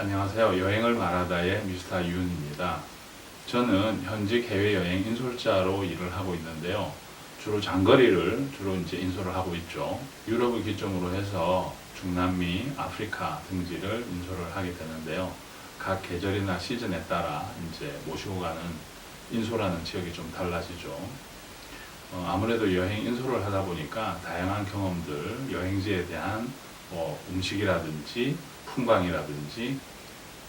안녕하세요. 여행을 말하다의 미스터 윤입니다. 저는 현직 해외여행 인솔자로 일을 하고 있는데요. 주로 장거리를 주로 이제 인솔을 하고 있죠. 유럽을 기점으로 해서 중남미, 아프리카 등지를 인솔을 하게 되는데요. 각 계절이나 시즌에 따라 이제 모시고 가는 인솔하는 지역이 좀 달라지죠. 어, 아무래도 여행 인솔을 하다 보니까 다양한 경험들, 여행지에 대한 뭐 음식이라든지 풍광이라든지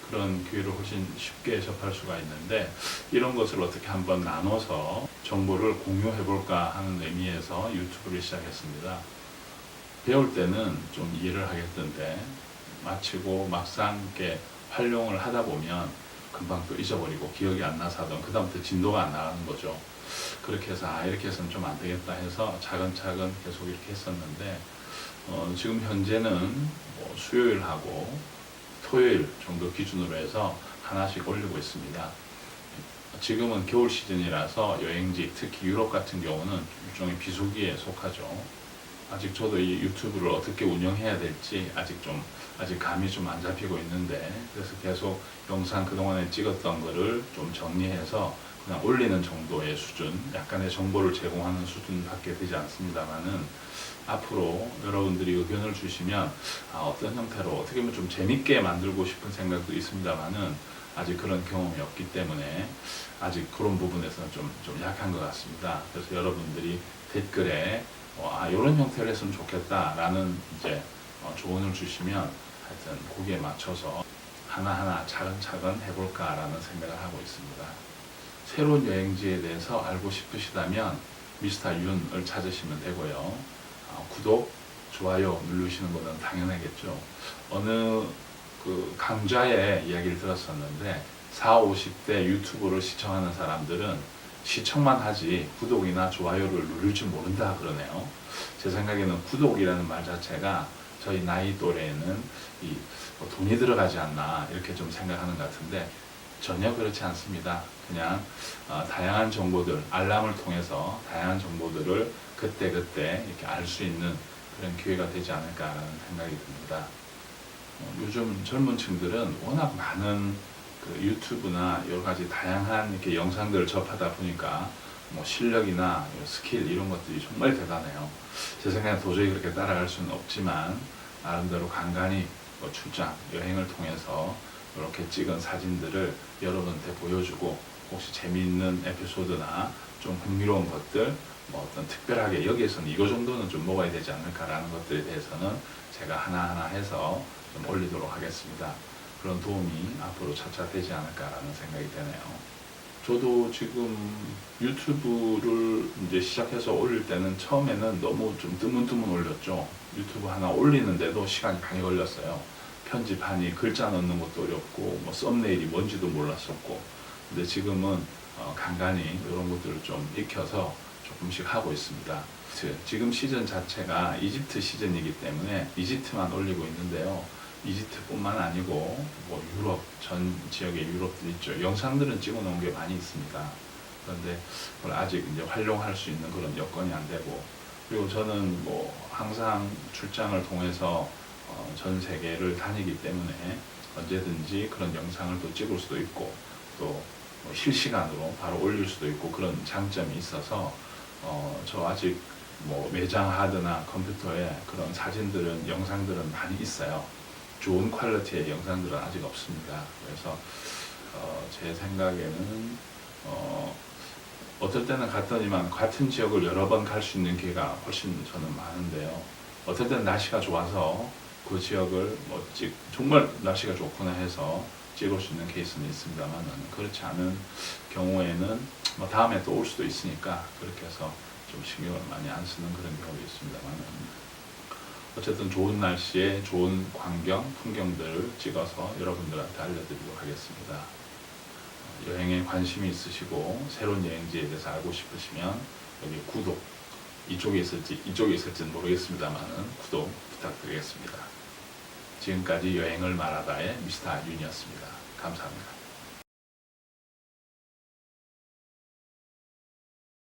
그런 기회를 훨씬 쉽게 접할 수가 있는데 이런 것을 어떻게 한번 나눠서 정보를 공유해 볼까 하는 의미에서 유튜브를 시작했습니다. 배울 때는 좀 이해를 하겠던데 마치고 막상 이렇게 활용을 하다 보면 금방 또 잊어버리고 기억이 안 나서 하던 그다음부터 진도가 안 나가는 거죠. 그렇게 해서 아 이렇게 해서는 좀 안 되겠다 해서 차근차근 계속 이렇게 했었는데 어, 지금 현재는 뭐 수요일하고 토요일 정도 기준으로 해서 하나씩 올리고 있습니다. 지금은 겨울 시즌이라서 여행지, 특히 유럽 같은 경우는 일종의 비수기에 속하죠. 아직 저도 이 유튜브를 어떻게 운영해야 될지 아직 좀 아직 감이 좀 안 잡히고 있는데 그래서 계속 영상 그동안에 찍었던 거를 좀 정리해서 그냥 올리는 정도의 수준, 약간의 정보를 제공하는 수준밖에 되지 않습니다만은 앞으로 여러분들이 의견을 주시면 아, 어떤 형태로 어떻게 보면 좀 재밌게 만들고 싶은 생각도 있습니다만은 아직 그런 경험이 없기 때문에 아직 그런 부분에서는 좀, 좀 약한 것 같습니다. 그래서 여러분들이 댓글에 어, 아, 이런 형태로 했으면 좋겠다라는 이제 어, 조언을 주시면 하여튼 거기에 맞춰서 하나하나 차근차근 해볼까라는 생각을 하고 있습니다. 새로운 여행지에 대해서 알고 싶으시다면 미스터 윤을 찾으시면 되고요. 어, 구독, 좋아요 누르시는 것은 당연하겠죠. 어느 그 강좌의 이야기를 들었었는데 4, 50대 유튜브를 시청하는 사람들은 시청만 하지 구독이나 좋아요를 누릴 줄 모른다 그러네요. 제 생각에는 구독이라는 말 자체가 저희 나이 또래에는 이뭐 돈이 들어가지 않나 이렇게 좀 생각하는 것 같은데 전혀 그렇지 않습니다. 그냥 어, 다양한 정보들 알람을 통해서 다양한 정보들을 그때 그때 이렇게 알 수 있는 그런 기회가 되지 않을까라는 생각이 듭니다. 어, 요즘 젊은 층들은 워낙 많은 그 유튜브나 여러 가지 다양한 이렇게 영상들을 접하다 보니까 뭐 실력이나 스킬 이런 것들이 정말 대단해요. 제 생각엔 도저히 그렇게 따라갈 수는 없지만 나름대로 간간히 뭐 출장, 여행을 통해서 이렇게 찍은 사진들을 여러분한테 보여주고 혹시 재미있는 에피소드나 좀 흥미로운 것들 뭐 어떤 특별하게 여기에서는 이거 정도는 좀 먹어야 되지 않을까라는 것들에 대해서는 제가 하나하나 해서 좀 올리도록 하겠습니다. 그런 도움이 앞으로 차차 되지 않을까라는 생각이 되네요. 저도 지금 유튜브를 이제 시작해서 올릴 때는 처음에는 너무 좀 드문드문 올렸죠. 유튜브 하나 올리는데도 시간이 많이 걸렸어요. 편집하니 글자 넣는 것도 어렵고 뭐 썸네일이 뭔지도 몰랐었고 근데 지금은 어, 간간히 이런 것들을 좀 익혀서 조금씩 하고 있습니다. 지금 시즌 자체가 이집트 시즌이기 때문에 이집트만 올리고 있는데요. 이집트뿐만 아니고 뭐 유럽 전 지역의 유럽들 있죠. 영상들은 찍어 놓은 게 많이 있습니다. 그런데 그걸 아직 이제 활용할 수 있는 그런 여건이 안 되고 그리고 저는 뭐 항상 출장을 통해서 어, 전 세계를 다니기 때문에 언제든지 그런 영상을 또 찍을 수도 있고 또 뭐 실시간으로 바로 올릴 수도 있고 그런 장점이 있어서 어, 저 아직 뭐 매장 하드나 컴퓨터에 그런 사진들은 영상들은 많이 있어요. 좋은 퀄리티의 영상들은 아직 없습니다. 그래서 어, 제 생각에는 어, 어떨 때는 갔더니만 같은 지역을 여러 번 갈 수 있는 기회가 훨씬 저는 많은데요. 어떨 때는 날씨가 좋아서 그 지역을 뭐 찍, 정말 날씨가 좋구나 해서 찍을 수 있는 케이스는 있습니다만 그렇지 않은 경우에는 뭐 다음에 또 올 수도 있으니까 그렇게 해서 좀 신경을 많이 안 쓰는 그런 경우도 있습니다만 어쨌든 좋은 날씨에 좋은 광경, 풍경들을 찍어서 여러분들한테 알려드리도록 하겠습니다. 여행에 관심이 있으시고 새로운 여행지에 대해서 알고 싶으시면 여기 구독 이쪽에 있을지 이쪽에 있을지는 모르겠습니다만 구독 부탁드리겠습니다. 지금까지 여행을 말하다의 미스터 윤이었습니다. 감사합니다.